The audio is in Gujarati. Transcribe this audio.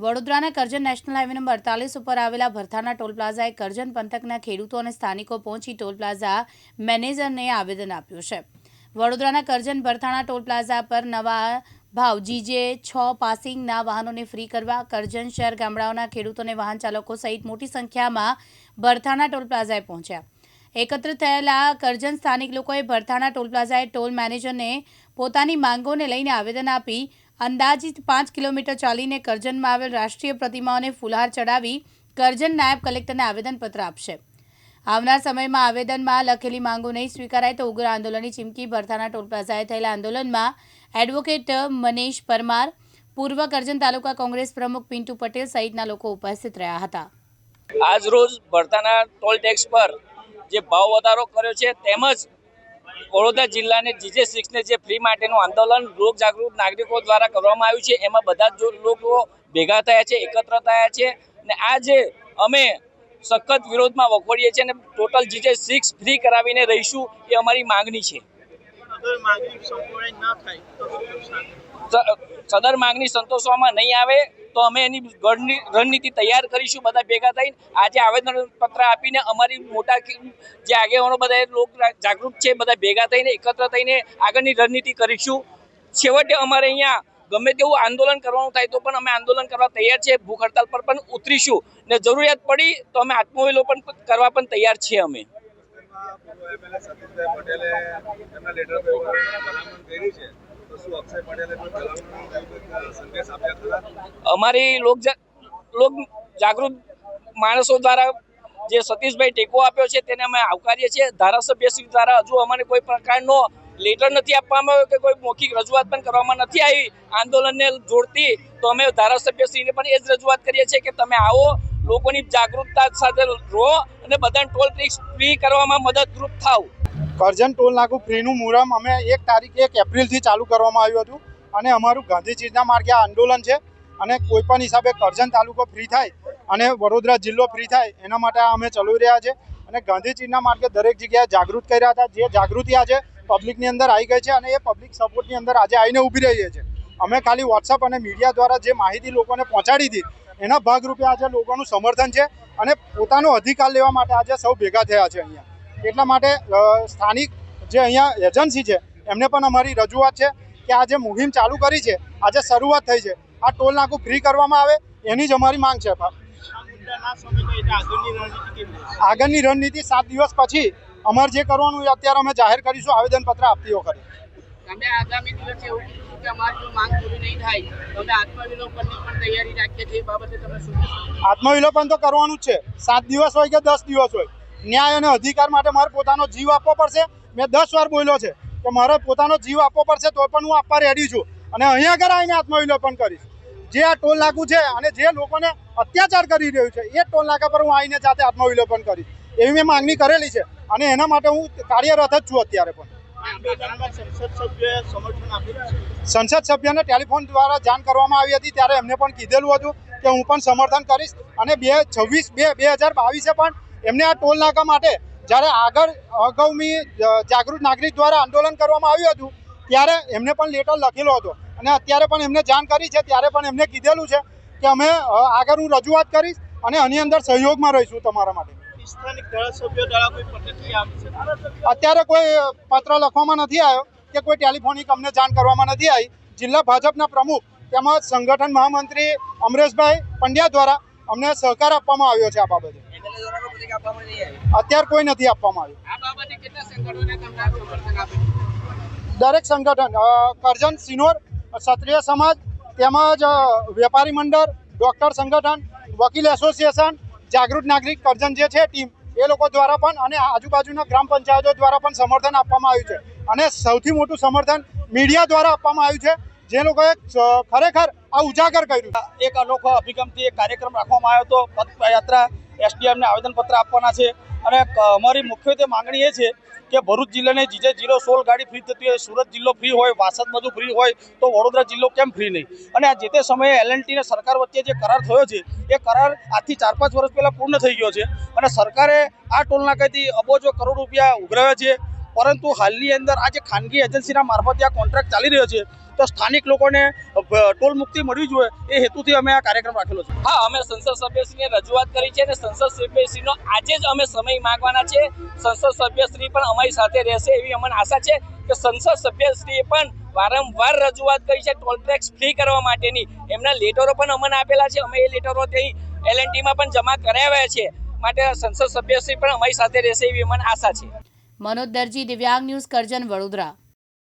વડોદરાના કરજણ નેશનલ હાઈવે નંબર અડતાલીસ ઉપર આવેલા ભરથાના ટોલ પ્લાઝાએ કરજણ પંથકના ખેડૂતો અને સ્થાનિકો પહોંચી ટોલ પ્લાઝા મેનેજરને આવેદન આપ્યું છે. વડોદરાના કરજણ ભરથાણા ટોલ પ્લાઝા પર નવા ભાવ જીજે છ પાસિંગના વાહનોને ફ્રી કરવા કરજણ શહેર ગામડાઓના ખેડૂતોને વાહન ચાલકો સહિત મોટી સંખ્યામાં ભરથાણા ટોલ પ્લાઝાએ પહોંચ્યા. એકત્ર થયેલા કરજણ સ્થાનિક લોકોએ ભરથાણા ટોલ પ્લાઝાએ ટોલ મેનેજરને પોતાની માંગોને લઈને આવેદન આપી અંદાજિત પાંચ કિલોમીટર ચાલીને કરજણમાં આવેલ રાષ્ટ્રીય પ્રતિમાઓને ફુલહાર ચડાવી કરજણ નાયબ કલેક્ટરને આવેદનપત્ર આપશે. આવનાર સમયમાં આવેદનમાં લખેલી માંગો નહીં સ્વીકારાય તો ઉગ્ર આંદોલનની ચીમકી ભરથાના ટોલ પ્લાઝાએ થયેલા આંદોલનમાં એડવોકેટ મનીષ પરમાર, પૂર્વ કરજણ તાલુકા કોંગ્રેસ પ્રમુખ પિન્ટુ પટેલ સહિતના લોકો ઉપસ્થિત રહ્યા હતા. આજ રોજ ભરતાના ટોલ ટેક્સ પર જે ભાવ વધારો કર્યો છે, તેમજ વડોદરા જિલ્લાને જીજે સિક્સને જે ફ્રી માટેનું આંદોલન લોક જાગૃત નાગરિકો દ્વારા કરવામાં આવ્યું છે એમાં બધા જ લોકો ભેગા થયા છે એકત્ર થયા છે ને આ જે અમે સખત વિરોધમાં વખોડીએ છીએ અને ટોટલ જીજે સિક્સ ફ્રી કરાવીને રહીશું એ અમારી માંગણી છે. સદર માંગણી સંતોષવામાં નહીં આવે તો અમે એની રણનીતિ તૈયાર કરીશું બધા ભેગા થઈને. આજે આવેદન પત્ર આપીને અમારી મોટા જે આગેવાનો બધા લોક જાગૃત છે બધા ભેગા થઈને, એકત્ર થઈને આગળની રણનીતિ કરીશું. છેવટે અમારે અહીંયા ગમે તેવું આંદોલન કરવાનું થાય તો પણ અમે આંદોલન કરવા તૈયાર છે. ભૂખ હડતાલ પર પણ ઉતરીશું. ને જરૂરિયાત પડી તો અમે આત્મવિલોપન કરવા પણ તૈયાર છીએ અમે. પટેલે લેટર પેપર છે. અમારી લોક લોક જાગૃત માણસો દ્વારા જે સતીશભાઈ ટેકો આપ્યો છે તેને અમે આવકારીએ છીએ. ધારાસભ્ય શ્રી દ્વારા હજુ અમને કોઈ પ્રકારનો લેટર નથી આપવામાં આવ્યો કે કોઈ મૌખિક રજૂઆત પણ કરવામાં નથી આવી આંદોલનને જોડતી. તો અમે ધારાસભ્યશ્રીને પણ એ જ રજૂઆત કરીએ છીએ કે તમે આવો, લોકોની જાગૃતતા સાથે રહો અને બધાને ટોલ ટેક્સ ફ્રી કરવામાં મદદરૂપ થાવ. કરજણ ટોલ નાકુ ફ્રીનું મુહૂર્ત અમે એક તારીખ એક એપ્રિલથી ચાલુ કરવામાં આવ્યું હતું. અને અમારું ગાંધીજીના માર્ગે આંદોલન છે. અને કોઈ પણ હિસાબે કરજણ તાલુકો ફ્રી થાય અને વડોદરા જિલ્લો ફ્રી થાય એના માટે અમે ચલાવી રહ્યા છે. અને ગાંધીજીના માર્ગે દરેક જગ્યાએ જાગૃત કર્યા હતા. જે જાગૃતિ આજે પબ્લિકની અંદર આવી ગઈ છે અને એ પબ્લિક સપોર્ટની અંદર આજે આવીને ઊભી રહી છે. અમે ખાલી વોટ્સઅપ અને મીડિયા દ્વારા જે માહિતી લોકોને પહોંચાડી હતી, એના ભાગરૂપે આજે લોકોનું સમર્થન છે અને પોતાનો અધિકાર લેવા માટે આજે સૌ ભેગા થયા છે અહીંયા. એટલા માટે સ્થાનિક જે અહીંયા એજન્સી છે એમને પણ અમારી રજૂઆત છે કે આ જે મુહિમ ચાલુ કરી છે આજે શરૂઆત થઈ છે આ ટોલ નાકું ફ્રી કરવામાં આવે એની જ અમારી માંગ છે આગળની રણનીતિ આગળની સાત દિવસ પછી અમારે જે કરવાનું એ અત્યારે અમે જાહેર કરીશું આવેદનપત્ર આપતી વખતે. તમે આગામી દિવસે એવું કીધું કે અમારી જો માંગ પૂરી નહીં થાય તો અમે આત્મવિલોપનની પણ તૈયારી રાખીએ છીએ એ બાબતે તમે શું આત્મવિલોપન તો કરવાનું જ છે. સાત દિવસ હોય કે દસ દિવસ હોય. ન્યાય અને અધિકાર માટે મારે પોતાનો જીવ આપવો પડશે. મેં દસ વાર બોલ્યો છે કે મારે પોતાનો જીવ આપવો પડશે તો પણ હું આપવા રેડી છું. અને અહીંયા આગળ આવીને આત્મવિલોપન કરીશ. જે આ ટોલ નાકું છે અને જે લોકોને અત્યાચાર કરી રહ્યું છે, એ ટોલ નાકા પર હું આવીને જાતે આત્મવિલોપન કરીશ. એવી મેં માંગણી કરેલી છે અને એના માટે હું કાર્યરત જ છું અત્યારે પણ. સંસદ સભ્યને ટેલિફોન દ્વારા જાણ કરવામાં આવી હતી ત્યારે એમને પણ કીધેલું હતું કે હું પણ સમર્થન કરીશ. અને બે છવ્વીસ બે બે હજાર બાવીસે પણ એમને આ ટોલ નાકા માટે જ્યારે આગળ અગાઉમી જાગૃત નાગરિક દ્વારા આંદોલન કરવામાં આવ્યું હતું ત્યારે એમને પણ લેટર લખેલો હતો. અને અત્યારે પણ એમને જાણ કરી છે ત્યારે પણ એમને કીધેલું છે કે અમે આગળ હું રજૂઆત કરીશ અને આની અંદર સહયોગમાં રહીશું તમારા માટે. અત્યારે કોઈ પત્ર લખવામાં નથી આવ્યો કે કોઈ ટેલિફોનિક અમને જાણ કરવામાં નથી આવી. જિલ્લા ભાજપના પ્રમુખ તેમજ સંગઠન મહામંત્રી અમરેશભાઈ પંડ્યા દ્વારા અમને સહકાર આપવામાં આવ્યો છે આ બાબતે. અત્યારે કોઈ નથી આપવામાં આવ્યું. આ બાબતે કેટલા સંગઠનોને તમને આ સમર્થન આપ્યું દરેક સંગઠન કરજન કરજણ સિનોર ક્ષત્રિય સમાજ તેમજ વેપારી મંડળ ડૉક્ટર સંગઠન વકીલ એસોસિએશન જાગૃત નાગરિક કરજણ જે છે ટીમ એ લોકો દ્વારા પણ અને આજુબાજુના ગ્રામ પંચાયતો દ્વારા પણ સમર્થન આપવામાં આવ્યું છે. અને સૌથી મોટું સમર્થન મીડિયા દ્વારા આપવામાં આવ્યું છે. જે લોકોએ ખરેખર આ ઉજાગર કર્યું. એક અનોખો અભિગમથી એક કાર્યક્રમ રાખવામાં આવ્યો હતો પદયાત્રા એસડીએમને આવેદનપત્ર આપવાના છે. અને અમારી મુખ્યત્વે માંગણી એ છે કે ભરૂચ જિલ્લાને જીજે જીરો સોળ ગાડી ફ્રી થતી હોય, સુરત જિલ્લો ફ્રી હોય, વાસદ બધું ફ્રી હોય, તો વડોદરા જિલ્લો કેમ ફ્રી નહીં? અને આ જે તે સમયે એલએનટી અને સરકાર વચ્ચે જે કરાર થયો છે, એ કરાર આજથી ચાર પાંચ વર્ષ પહેલાં પૂર્ણ થઈ ગયો છે. અને સરકારે આ ટોલનાકાથી અબોજો કરોડ રૂપિયા ઉઘરાવ્યા છે. પરંતુ હાલની અંદર આ જે ખાનગી એજન્સીના મારફતે આ કોન્ટ્રાક્ટ ચાલી રહ્યો છે તો તો સ્થાનિક લોકોને ટોલ મુક્તિ મળવી જોઈએ એ હેતુથી અમે આ કાર્યક્રમ રાખેલો છે. હા અમે સંસદ સભ્યશ્રીને રજૂઆત કરી છે અને સંસદ સભ્યશ્રીનો આજે જ અમે સમય માંગવાના છે. સંસદ સભ્યશ્રી પણ અમારી સાથે રહેશે એવી અમને આશા છે કે સંસદ સભ્યશ્રીએ પણ વારંવાર રજૂઆત કરી છે ટોલ ટેક્સ ફ્રી કરવા માટેની. એમના લેટરો પણ અમને આપેલા છે. અમે એ લેટરો ત્યાં એલએનટીમાં પણ જમા કરાવ્યા છે. માટે સંસદ સભ્યશ્રી પણ અમારી સાથે રહેશે એવી અમને આશા છે. મનોજ દરજી દિવ્યાંગ ન્યૂઝ કરજન વડોદરા.